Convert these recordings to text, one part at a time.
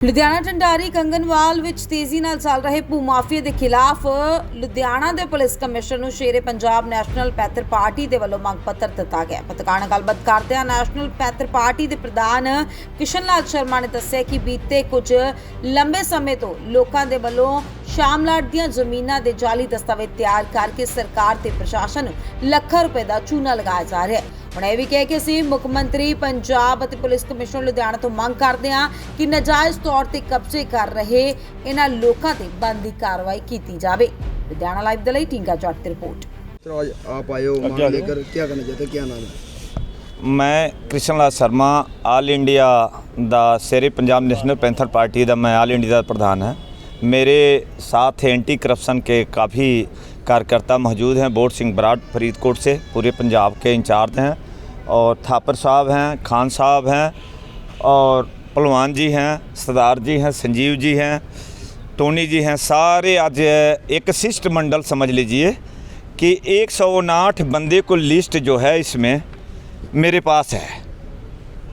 ਲੁਧਿਆਣਾ ਢੰਡਾਰੀ ਕੰਗਨਵਾਲ ਵਿੱਚ ਤੇਜ਼ੀ ਨਾਲ ਚੱਲ ਰਹੇ ਭੂ ਮਾਫੀਆ ਦੇ ਖਿਲਾਫ ਲੁਧਿਆਣਾ ਦੇ ਪੁਲਿਸ ਕਮਿਸ਼ਨਰ ਨੂੰ Shere Punjab national panther party ਦੇ ਵੱਲੋਂ ਮੰਗ ਪੱਤਰ ਦਿੱਤਾ ਗਿਆ। ਪੱਤਰਕਾਰ ਨਾਲ ਗੱਲਬਾਤ ਕਰਦਿਆਂ ਨੈਸ਼ਨਲ ਪੈਥਰ ਪਾਰਟੀ ਦੇ ਪ੍ਰਧਾਨ ਕਿਸ਼ਨ ਲਾਲ ਸ਼ਰਮਾ ਨੇ ਦੱਸਿਆ ਕਿ ਬੀਤੇ ਕੁਝ ਲੰਬੇ ਸਮੇਂ ਤੋਂ ਲੋਕਾਂ ਦੇ ਵੱਲੋਂ ਸ਼ਾਮਲਾਟ ਦੀਆਂ ਜ਼ਮੀਨਾਂ ਦੇ ਜਾਲੀ ਦਸਤਾਵੇਜ਼ ਤਿਆਰ ਕਰਕੇ ਸਰਕਾਰ ਤੇ ਪ੍ਰਸ਼ਾਸਨ ਨੂੰ ਲੱਖਾਂ ਰੁਪਏ ਦਾ ਚੂਨਾ ਲਗਾਇਆ ਜਾ ਰਿਹਾ ਹੁਣ ਇਹ ਵੀ ਕਹਿ ਕੇ ਸੀ ਮੁੱਖ ਮੰਤਰੀ ਪੰਜਾਬ ਅਤੇ ਪੁਲਿਸ ਕਮਿਸ਼ਨਰ ਲੁਧਿਆਣਾ ਤੋਂ ਮੰਗ ਕਰਦੇ ਹਾਂ ਕਿ ਨਜਾਇਜ਼ ਤੌਰ ਤੇ ਕਬਜ਼ੇ ਕਰ ਰਹੇ ਇਹਨਾਂ ਲੋਕਾਂ ਤੇ ਬੰਦੀ ਕਾਰਵਾਈ ਕੀਤੀ ਜਾਵੇ। ਲੁਧਿਆਣਾ ਲਾਈਵ ਦੇ ਲਈ ਟਿੰਗਾ ਚੌਟ ਦੀ ਰਿਪੋਰਟ। ਮੈਂ ਕ੍ਰਿਸ਼ਨ ਲਾਲ ਸ਼ਰਮਾ ਆਲ ਇੰਡੀਆ ਦਾ Shere Punjab national panther party ਦਾ ਮੈਂ ਆਲ ਇੰਡੀਆ ਦਾ ਪ੍ਰਧਾਨ ਹਾਂ। मेरे साथ एंटी करप्शन के काफ़ी कार्यकर्ता मौजूद हैं, बोर्ड सिंह बराड़ फरीदकोट से, पूरे पंजाब के इंचार्ज हैं और थापर साहब हैं, खान साहब हैं और पलवान जी हैं, सरदार जी हैं, संजीव जी हैं, टोनी जी हैं, सारे आज एक शिष्ट मंडल समझ लीजिए कि एक बंदे को लिस्ट जो है इसमें मेरे पास है।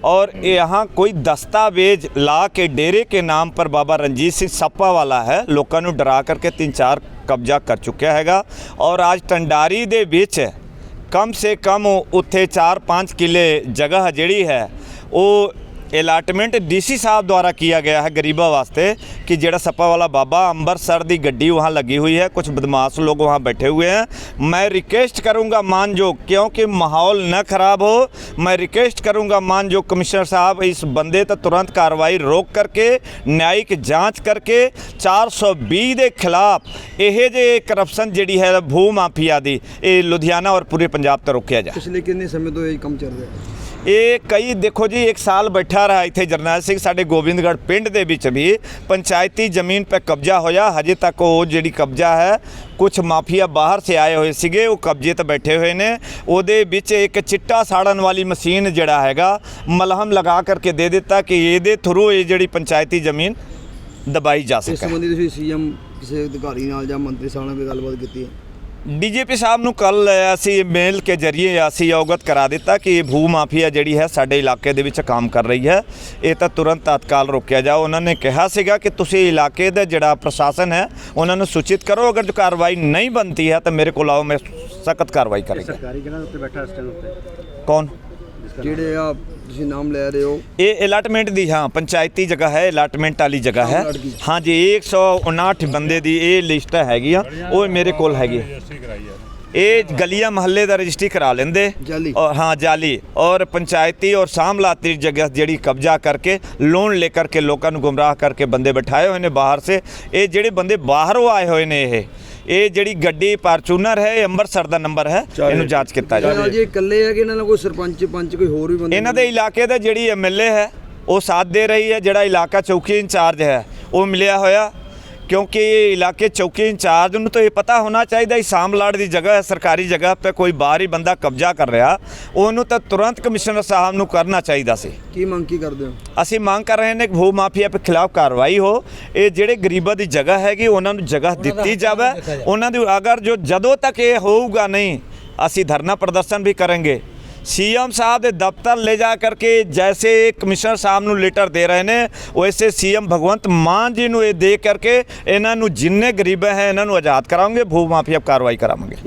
और यहाँ कोई दस्तावेज ला के डेरे के नाम पर बाबा रंजीत सिंह सप्पा वाला है ਲੋਕਾਂ ਨੂੰ ਡਰਾ ਕਰਕੇ ਤਿੰਨ ਚਾਰ ਕਬਜ਼ਾ ਕਰ ਚੁੱਕਿਆ ਹੈਗਾ ਔਰ ਅੱਜ ਟੰਡਾਰੀ ਦੇ ਵਿੱਚ ਕਮ ਸੇ ਕਮ ਉੱਥੇ 4-5 ਕਿਲੇ ਜਗ੍ਹਾ ਜਿਹੜੀ ਹੈ ਉਹ ਅਲਾਟਮੈਂਟ ਡੀਸੀ ਸਾਹਿਬ द्वारा किया गया है गरीबों वास्ते कि जेड़ा सपा वाला बाबा अंबरसर दी गड्डी वहाँ लगी हुई है कुछ बदमाश लोग वहाँ बैठे हुए हैं मैं रिक्वेस्ट करूँगा मानजोग क्योंकि माहौल न खराब हो मैं रिक्वेस्ट करूँगा मानजोग कमिश्नर साहब इस बंदे तो तुरंत कार्रवाई रोक करके न्यायिक ਜਾਂਚ ਕਰਕੇ 420 ਦੇ ਖਿਲਾਫ ਇਹ ਜੇ ਕਰਪਸ਼ਨ ਜਿਹੜੀ ਹੈ ਭੂ ਮਾਫੀਆ ਦੀ ਇਹ ਲੁਧਿਆਣਾ ਔਰ ਪੂਰੇ ਪੰਜਾਬ ਤੇ ਰੋਕਿਆ ਜਾ पिछले कितने समय तो यही कम चल रहा है ਇਹ ਕਈ, ਦੇਖੋ ਜੀ, ਇੱਕ ਸਾਲ ਬੈਠਾ ਰਹਾ ਇੱਥੇ ਜਰਨੈਲ ਸਿੰਘ, ਸਾਡੇ ਗੋਬਿੰਦਗੜ੍ਹ ਪਿੰਡ ਦੇ ਵਿੱਚ ਵੀ। ਪੰਚਾਇਤੀ ਜ਼ਮੀਨ 'ਤੇ ਕਬਜ਼ਾ ਹੋਇਆ, ਹਜੇ ਤੱਕ ਉਹ ਜਿਹੜੀ ਕਬਜ਼ਾ ਹੈ ਕੁਝ ਮਾਫੀਆ ਬਾਹਰ ਸੇ ਆਏ ਹੋਏ ਸੀਗੇ, ਉਹ ਕਬਜ਼ੇ ਤੇ ਬੈਠੇ ਹੋਏ ਨੇ। ਉਹਦੇ ਵਿੱਚ ਇੱਕ ਚਿੱਟਾ ਸਾੜਨ ਵਾਲੀ ਮਸ਼ੀਨ ਜਿਹੜਾ ਹੈਗਾ, ਮਲਹਮ ਲਗਾ ਕਰਕੇ ਦੇ ਦਿੱਤਾ ਕਿ ਇਹਦੇ ਥਰੂ ਇਹ ਜਿਹੜੀ ਪੰਚਾਇਤੀ ਜ਼ਮੀਨ ਦਬਾਈ ਜਾ ਇਸ ਸਕੇ ਸੰਬੰਧੀ ਤੁਸੀਂ ਸੀਐਮ ਕਿਸੇ ਅਧਿਕਾਰੀ ਨਾਲ ਜਾਂ ਮੰਤਰੀ ਸਾਹਿਬ ਨਾਲ ਵੀ ਗੱਲਬਾਤ ਕੀਤੀ ਹੈ? ਡੀਜੀਪੀ ਸਾਹਿਬ ਨੂੰ ਕੱਲ ਅਸੀਂ ਮੇਲ ਕੇ ਜ਼ਰੀਏ ਅਸੀਂ ਅਵਗਤ ਕਰਾ ਦਿੱਤਾ ਕਿ ਇਹ ਭੂ ਮਾਫੀਆ ਜਿਹੜੀ ਹੈ ਸਾਡੇ ਇਲਾਕੇ ਦੇ ਵਿੱਚ ਕੰਮ ਕਰ ਰਹੀ ਹੈ। ਇਹ ਤਾਂ ਤੁਰੰਤ ਤਤਕਾਲ ਰੋਕਿਆ ਜਾਓ। ਉਹਨਾਂ ਨੇ ਕਿਹਾ ਸੀਗਾ ਕਿ ਤੁਸੀਂ ਇਲਾਕੇ ਦਾ ਜਿਹੜਾ ਪ੍ਰਸ਼ਾਸਨ ਹੈ ਉਹਨਾਂ ਨੂੰ ਸੂਚਿਤ ਕਰੋ। ਅਗਰ ਜੋ ਕਾਰਵਾਈ ਨਹੀਂ ਬਣਦੀ ਹੈ ਤਾਂ ਮੇਰੇ ਕੋਲ ਆਓ ਮੈਂ ਸਖਤ ਕਾਰਵਾਈ ਕਰਾਂਗਾ। ਸਰਕਾਰੀ ਜਗ੍ਹਾ ਉੱਤੇ ਬੈਠਾ ਇਸ ਟਾਈਮ ਉੱਤੇ? ਕੌਣ? ਜਿਹੜੇ ਆ ਤੁਸੀਂ ਨਾਮ ਲੈ ਰਹੇ ਹੋ ਇਹ ਅਲਾਟਮੈਂਟ ਦੀ ਹਾਂ ਪੰਚਾਇਤੀ ਜਗ੍ਹਾ ਹੈ ਅਲਾਟਮੈਂਟ ਵਾਲੀ ਜਗ੍ਹਾ ਹੈ? ਹਾਂਜੀ 159 ਬੰਦੇ ਦੀ ਇਹ ਲਿਸਟ ਹੈਗੀ ਆ ਉਹ ਮੇਰੇ ਕੋਲ ਹੈਗੀ। ਇਹ ਗਲੀਆਂ ਮਹੱਲੇ ਦਾ ਰਜਿਸਟਰੀ ਕਰਾ ਲੈਂਦੇ। ਔਰ ਹਾਂ ਜਾਲੀ। ਔਰ ਪੰਚਾਇਤੀ ਔਰ ਸਾਮਲਾਤੀ ਜਗ੍ਹਾ ਜਿਹੜੀ ਕਬਜ਼ਾ ਕਰਕੇ ਲੋਨ ਲੈ ਕਰਕੇ ਲੋਕਾਂ ਨੂੰ ਗੁੰਮਰਾਹ ਕਰਕੇ ਬੰਦੇ ਬਿਠਾਏ ਹੋਏ ਨੇ ਬਾਹਰ ਸੇ। ਇਹ ਜਿਹੜੇ ਬੰਦੇ ਬਾਹਰੋਂ ਆਏ ਹੋਏ ਨੇ ਇਹ ਇਹ ਜਿਹੜੀ ਗੱਡੀ ਪਾਰਚੂਨਰ ਹੈ ਇਹ ਅੰਮ੍ਰਿਤਸਰ ਦਾ ਨੰਬਰ ਹੈ। ਇਹਨੂੰ ਜਾਂਚ ਕੀਤਾ ਜਾਵੇ। ਜੀ ਇਕੱਲੇ ਹੈ ਕਿ ਇਹਨਾਂ ਨਾਲ ਕੋਈ ਸਰਪੰਚ ਪੰਚ ਕੋਈ ਹੋਰ ਵੀ ਬੰਦੇ ਇਹਨਾਂ ਦੇ ਇਲਾਕੇ ਦਾ ਜਿਹੜੀ ਐਮਐਲਏ ਹੈ ਉਹ ਸਾਥ ਦੇ ਰਹੀ ਹੈ ਜਿਹੜਾ ਇਲਾਕਾ ਚੌਕੀ ਇੰਚਾਰਜ ਹੈ। ਉਹ ਮਿਲਿਆ ਹੋਇਆ। ਕਿਉਂਕਿ ਇਹ ਇਲਾਕੇ ਚੌਕੀ ਇੰਚਾਰਜ ਨੂੰ ਤਾਂ ਇਹ ਪਤਾ ਹੋਣਾ ਚਾਹੀਦਾ ਇਹ ਸਾਮਲਾੜ ਦੀ ਜਗ੍ਹਾ ਸਰਕਾਰੀ ਜਗ੍ਹਾ ਤੇ ਕੋਈ ਬਾਹਰੀ ਬੰਦਾ ਕਬਜ਼ਾ ਕਰ ਰਿਹਾ ਉਹਨੂੰ ਤਾਂ ਤੁਰੰਤ ਕਮਿਸ਼ਨਰ ਸਾਹਿਬ ਨੂੰ ਕਰਨਾ ਚਾਹੀਦਾ ਸੀ। ਕੀ ਮੰਗ ਕੀ ਕਰਦੇ ਹੋ? ਅਸੀਂ ਮੰਗ ਕਰ ਰਹੇ ਨੇ ਕਿ ਭੂ ਮਾਫੀਆ ਦੇ ਖਿਲਾਫ ਕਾਰਵਾਈ ਹੋ ਇਹ ਜਿਹੜੇ ਗਰੀਬਾਂ ਦੀ ਜਗ੍ਹਾ ਹੈਗੀ ਉਹਨਾਂ ਨੂੰ ਜਗ੍ਹਾ ਦਿੱਤੀ ਜਾਵੇ। ਉਹਨਾਂ ਦੀ ਅਗਰ ਜੋ ਜਦੋਂ ਤੱਕ ਇਹ ਹੋਊਗਾ ਨਹੀਂ ਅਸੀਂ ਧਰਨਾ ਪ੍ਰਦਰਸ਼ਨ ਵੀ ਕਰਾਂਗੇ। ਸੀਐਮ ਸਾਹਿਬ ਦੇ ਦਫ਼ਤਰ ਲੈ ਜਾ ਕਰਕੇ ਜੈਸੇ ਕਮਿਸ਼ਨਰ ਸਾਹਿਬ ਨੂੰ ਲੈਟਰ ਦੇ ਰਹੇ ਨੇ ਵੈਸੇ ਸੀਐਮ ਭਗਵੰਤ ਮਾਨ ਜੀ ਨੂੰ ਇਹ ਦੇ ਕਰਕੇ ਇਹਨਾਂ ਨੂੰ ਜਿੰਨੇ ਗਰੀਬ ਹੈ, ਇਹਨਾਂ ਨੂੰ ਆਜ਼ਾਦ ਕਰਾਉਂਗੇ, ਭੂ ਮਾਫੀਆ ਕਾਰਵਾਈ ਕਰਾਵਾਂਗੇ।